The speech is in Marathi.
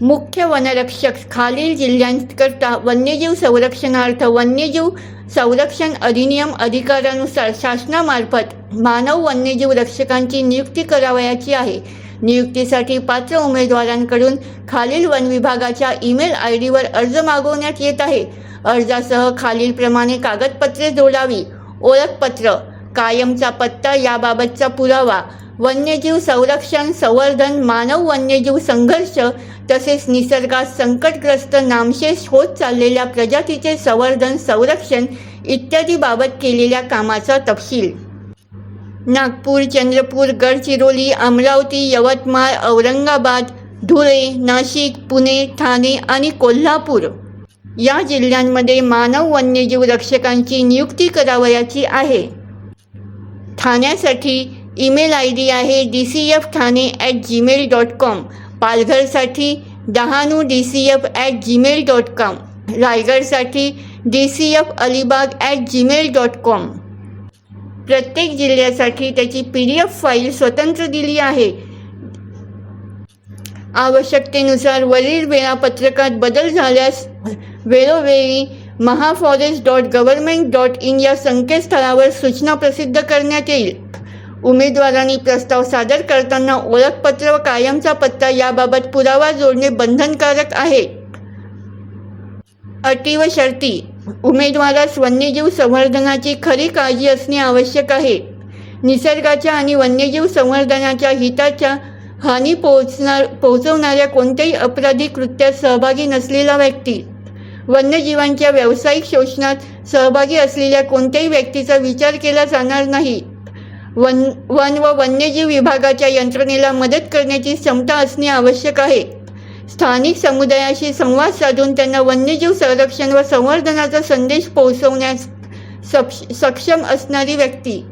मुख्य वनरक्षक खालील जिल्ह्यांकरता वन्यजीव संरक्षणार्थ वन्यजीव संरक्षण अधिनियम अधिकारानुसार शासनामार्फत मानव वन्यजीव रक्षकांची नियुक्ती करावयाची आहे नियुक्तीसाठी पात्र उमेदवारांकडून खालील वन विभागाच्या ईमेल आय डीवर अर्ज मागवण्यात येत आहे अर्जासह खालीलप्रमाणे कागदपत्रे जोडावी ओळखपत्र कायमचा पत्ता याबाबतचा पुरावा वन्यजीव संरक्षण संवर्धन मानव वन्यजीव संघर्ष तसेच निसर्गात संकटग्रस्त नामशेष होत चाललेल्या प्रजातीचे संवर्धन संरक्षण इत्यादी बाबत केलेल्या कामाचा तपशील. नागपूर चंद्रपूर गडचिरोली अमरावती यवतमाळ औरंगाबाद धुळे नाशिक पुणे ठाणे आणि कोल्हापूर या जिल्ह्यांमध्ये मानव वन्यजीव रक्षकांची नियुक्ती करावयाची आहे. ठाण्यासाठी ईमेल आय डी आहे D C F Thane at Gmail dot com पालघरसाठी Dahanu D C F at Gmail dot com रायगडसाठी D C F Alibag at Gmail dot com प्रत्येक जिल्ह्यासाठी त्याची पी डी एफ फाईल स्वतंत्र दिली आहे. आवश्यकतेनुसार वरील वेळापत्रकात बदल झाल्यास वेळोवेळी Mahaforest dot government dot in या संकेतस्थळावर सूचना प्रसिद्ध करण्यात येईल. उमेदवारांनी प्रस्ताव सादर करताना ओळखपत्र व कायमचा पत्ता याबाबत पुरावा जोडणे बंधनकारक आहे. अटी व शर्ती. उमेदवारास वन्यजीव संवर्धनाची खरी काळजी असणे आवश्यक आहे. निसर्गाच्या आणि वन्यजीव संवर्धनाच्या हिताच्या हानी पोहोचणार पोहोचवणाऱ्या कोणत्याही अपराधी कृत्यात सहभागी नसलेला व्यक्ती. वन्यजीवांच्या व्यावसायिक शोषणात सहभागी असलेल्या कोणत्याही व्यक्तीचा विचार केला जाणार नाही. वन वन व वन्यजीव विभागाच्या यंत्रणेला मदत करण्याची क्षमता असणे आवश्यक आहे. स्थानिक समुदायाशी संवाद साधून त्यांना वन्यजीव संरक्षण व संवर्धनाचा संदेश पोहोचवण्यास सक्ष सक्षम असणारी व्यक्ती.